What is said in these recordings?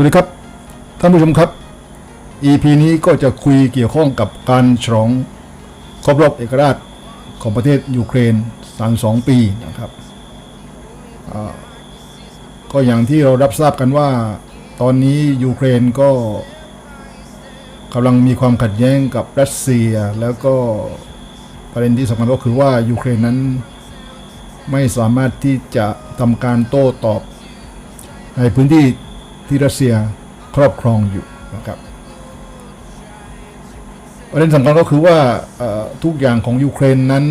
วัสดีครับ ท่านผู้ชมครับ EP นี้ก็จะคุยเกี่ยวข้องกับการฉลองครบรอบเอกราชของประเทศยูเครน 32 ปีนะครับก็อย่างที่เรารับทราบกันว่า ตอนนี้ยูเครนก็กำลังมีความขัดแย้งกับรัสเซีย แล้วก็ประเด็นที่สำคัญก็คือว่ายูเครนนั้นไม่สามารถที่จะทำการโต้ตอบในพื้นที่ ที่รัสเซียครอบครองอยู่นะครับประเด็นสำคัญก็คือว่าทุกอย่างของยูเครนนั้น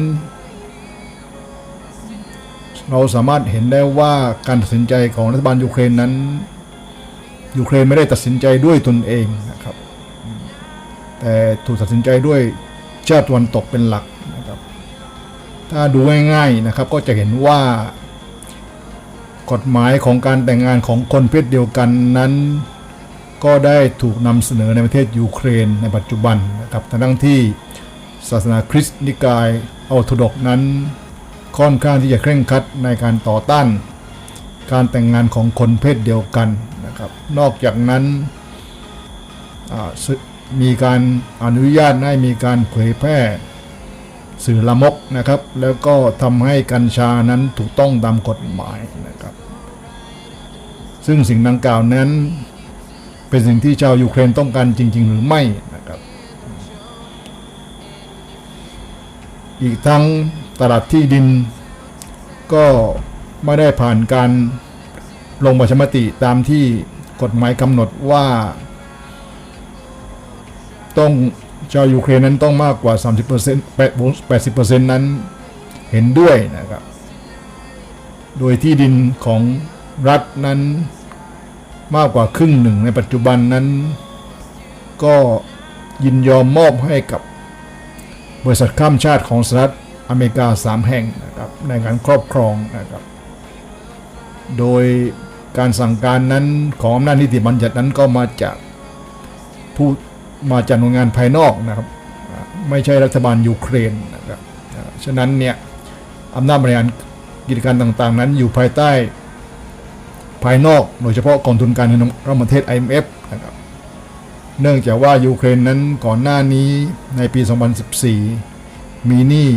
เราสามารถเห็นได้ว่าการตัดสินใจของรัฐบาลยูเครนนั้นยูเครนไม่ได้ตัดสินใจด้วยตนเองนะครับ แต่ถูกตัดสินใจด้วยชาติตะวันตกเป็นหลักนะครับ ถ้าดูง่ายๆนะครับก็จะเห็นว่า กฎหมายของการแต่งงานของคนเพศเดียวกันนั้น ก็ได้ถูกนำเสนอในประเทศยูเครนในปัจจุบันนะครับทั้งที่ศาสนาคริสต์นิกายออโธดกนั้น ค่อนข้างที่จะเคร่งครัดในการต่อต้าน การแต่งงานของคนเพศเดียวกันนะครับนอกจากนั้นมีการอนุญาตให้มีการเผยแพร่ สื่อละมกนะครับ แล้วก็ทำให้กัญชานั้นถูกต้องตามกฎหมายนะครับ ซึ่งสิ่งดังกล่าวนั้น เป็นสิ่งที่ชาวยูเครนต้องการจริง ๆ หรือไม่นะครับ อีกทั้งตลาดที่ดิน ก็ไม่ได้ผ่านการลงประชามติตามที่กฎหมายกำหนดว่า ต้อง ชาวยูเครนนั้นต้องมากกว่า 30% 80%นั้นเห็นด้วยนะครับ โดยที่ดินของรัฐนั้นมากกว่าครึ่งหนึ่งในปัจจุบันนั้น ก็ยินยอมมอบให้กับบริษัทข้ามชาติของสหรัฐอเมริกา 3 แห่งนะครับในการครอบครองนะครับ โดยการสั่งการนั้นของอำนาจนิติบัญญัตินั้นก็มาจากผู้ มาจากหน่วยงานภายนอกนะครับ ไม่ใช่รัฐบาลยูเครนนะครับฉะนั้นเนี่ยอำนาจบริหารกิจการต่างๆ นั้นอยู่ภายใต้ภายนอกโดยเฉพาะกองทุนการเงินระหว่างประเทศ IMF นะครับเนื่องจากว่ายูเครนนั้นก่อนหน้านี้ในปี 2014 มีหนี้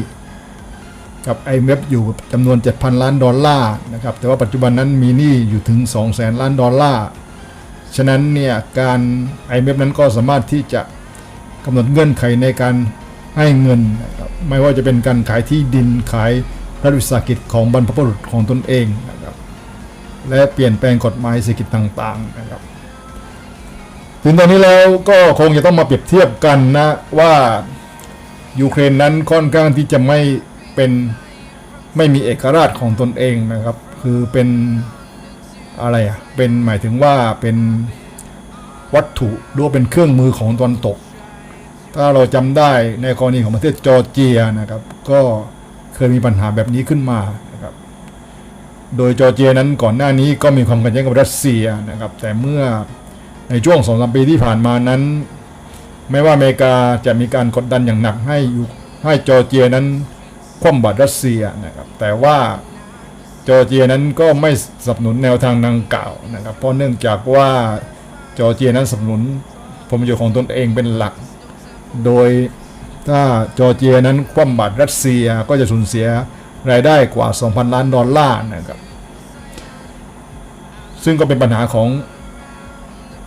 กับ IMF อยู่จำนวน 7,000 ล้านดอลลาร์นะครับแต่ว่าปัจจุบันนั้นมีหนี้อยู่ถึง 200,000 ล้านดอลลาร์ ฉะนั้นเนี่ยการ IMF นั้นก็สามารถที่จะกำหนดเงื่อนไขในการให้เงินนะครับไม่ว่าจะเป็นการขายที่ดินขายรัฐวิสาหกิจของบรรพบุรุษของตนเองนะครับและเปลี่ยนแปลงกฎหมายเศรษฐกิจต่างๆนะครับถึงตอนนี้แล้วก็คงจะต้องมาเปรียบเทียบกันนะว่ายูเครนนั้นค่อนข้างที่จะไม่เป็นไม่มีเอกราชของตนเองนะครับ คือเป็น อะไรอะเป็นหมายถึงว่าเป็นวัตถุหรือว่าเป็นเครื่องมือของตะวันตก ถ้าเราจำได้ในกรณีของประเทศจอร์เจียนะครับ ก็เคยมีปัญหาแบบนี้ขึ้นมานะครับ โดยจอร์เจียนั้นก่อนหน้านี้ก็มีความขัดแย้งกับรัสเซียนะครับ แต่เมื่อในช่วงสองสามปีที่ผ่านมานั้น ไม่ว่าอเมริกาจะมีการกดดันอย่างหนักให้ให้จอร์เจียนั้นคว่ำบาตรรัสเซียนะครับ แต่ว่า จอร์เจียนั้นก็ไม่สนับสนุนแนวทางดังกล่าวนะครับ เพราะเนื่องจากว่าจอร์เจียนั้นสนับสนุนผลประโยชน์ของตนเองเป็นหลัก โดยถ้าจอร์เจียนั้นคว่ำบาตรรัสเซียก็จะสูญเสียรายได้กว่า 2,000 ล้านดอลลาร์นะครับ ซึ่งก็เป็นปัญหาของ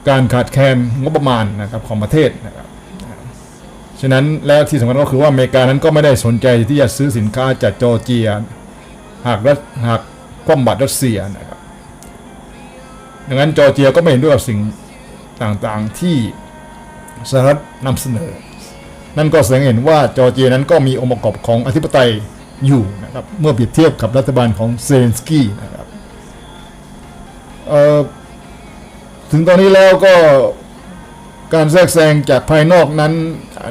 การขาดแคลนงบประมาณนะครับของประเทศนะครับฉะนั้นแล้วที่สำคัญก็คือว่าอเมริกานั้นก็ไม่ได้สนใจที่จะซื้อสินค้าจากจอร์เจีย หากรัฐหากคว่ำบาตรรัสเซียนะครับดังนั้นจอร์เจียก็ไม่เห็นด้วยกับสิ่งต่างๆที่สหรัฐนำเสนอ นั่นก็แสดงเห็นว่าจอร์เจียนั้นก็มีองค์ประกอบของอธิปไตยอยู่นะครับเมื่อเปรียบเทียบกับรัฐบาลของเซเลนสกี้นะครับถึงตอนนี้แล้วก็การแทรกแซงจากภายนอกนั้น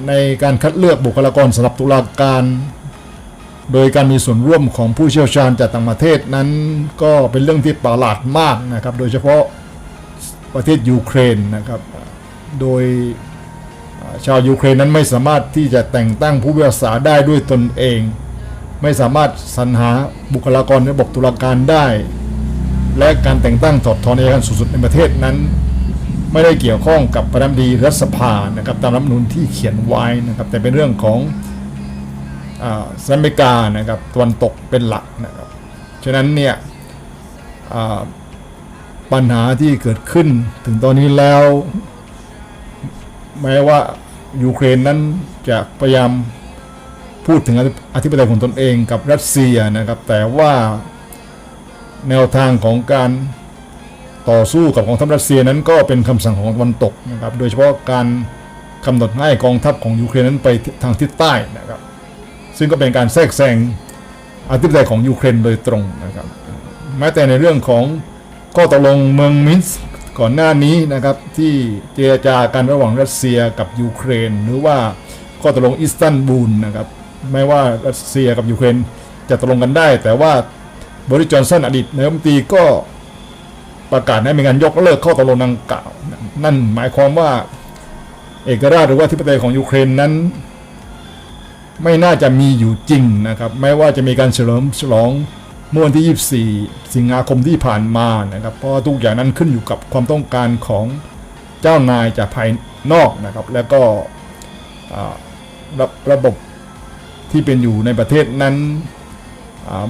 ในการคัดเลือกบุคลากรสำหรับตุลาการ โดยการมีส่วนร่วมของผู้เชี่ยวชาญจากต่างประเทศนั้นก็เป็นเรื่องที่ประหลาดมากนะครับ โดยเฉพาะประเทศยูเครนนะครับ โดยชาวยูเครนนั้นไม่สามารถที่จะแต่งตั้งผู้พิพากษาได้ด้วยตนเอง ไม่สามารถสรรหาบุคลากรในระบบตุลาการได้ และการแต่งตั้งถอดถอนอัยการสูงสุดในประเทศนั้น ไม่ได้เกี่ยวข้องกับประธานดีรัฐสภานะครับตามรัฐมนูญที่เขียนไว้นะครับแต่เป็นเรื่องของ สหรัฐอเมริกานะครับตะวันตกเป็นหลักนะครับฉะนั้นเนี่ยปัญหาที่เกิดขึ้นถึงตอนนี้แล้ว แม้ว่ายูเครนนั้นจะพยายามพูดถึงอธิปไตยของตนเองกับรัสเซียนะครับ แต่ว่าแนวทางของการต่อสู้กับกองทัพรัสเซียนั้นก็เป็นคำสั่งของตะวันตกนะครับ โดยเฉพาะการกำหนดให้กองทัพของยูเครนนั้นไปทางทิศใต้นะครับ ซึ่งก็เป็นการแทรกแซงอธิปไตยของยูเครนโดยตรงนะครับแม้แต่ในเรื่องของข้อตกลงเมืองมินสก์ก่อนหน้านี้นะครับที่เจรจากันระหว่างรัสเซียกับยูเครน หรือว่าข้อตกลงอิสตันบูลนะครับไม่ว่ารัสเซียกับยูเครนจะตกลงกันได้ แต่ว่าบริจอนสันอดีตนายกรัฐมนตรีก็ประกาศให้มีการยกเลิกข้อตกลงดังกล่าว นั่นหมายความว่าเอกราชหรือว่าธิปไตยของยูเครนนั้น ไม่น่าจะมีอยู่จริงนะครับแม้ว่าจะมีการเฉลิมฉลองเมื่อวันที่ 24 สิงหาคมที่ผ่านมานะครับเพราะทุกอย่างนั้นขึ้นอยู่กับความต้องการของเจ้านายจากภายนอกนะครับ แล้วก็ระระบบที่เป็นอยู่ในประเทศนั้น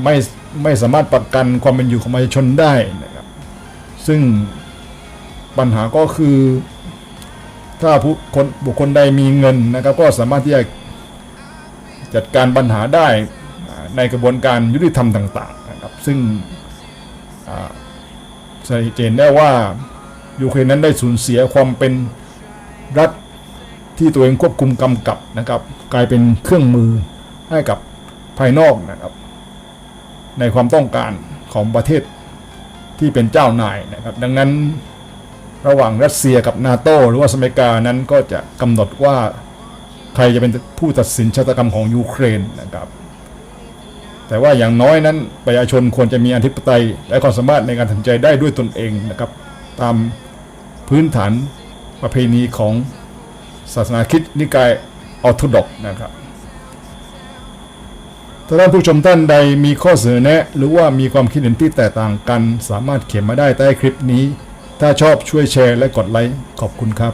ไม่ไม่สามารถประกันความเป็นอยู่ของประชาชนได้นะครับซึ่งปัญหาก็คือ ถ้าผู้คนบุคคลใดมีเงินนะครับ ก็สามารถที่จะ จัดการปัญหาได้ในกระบวนการยุติธรรมต่าง ๆ นะครับ ซึ่งอ่าชัดเจนได้ว่ายูเครนนั้นได้สูญเสียความเป็นรัฐที่ตัวเองควบคุมกำกับนะครับ กลายเป็นเครื่องมือให้กับภายนอกนะครับ ในความต้องการของประเทศที่เป็นเจ้านายนะครับ ดังนั้นระหว่างรัสเซียกับนาโตหรือว่าสเมริกานั้นก็จะกำหนดว่า ใครจะเป็นผู้ตัดสินชะตากรรมของยูเครนนะครับ แต่ว่าอย่างน้อยนั้นประชาชนควรจะมีอธิปไตยและความสามารถในการตัดสินใจได้ด้วยตนเองนะครับ ตามพื้นฐานประเพณีของศาสนาคริสต์นิกายออร์โธดอกนะครับถ้าท่านผู้ชมท่านใดมีข้อเสนอแนะ หรือว่ามีความคิดเห็นที่แตกต่างกัน สามารถเขียนมาได้ใต้คลิปนี้ ถ้าชอบช่วยแชร์และกดไลค์ขอบคุณครับ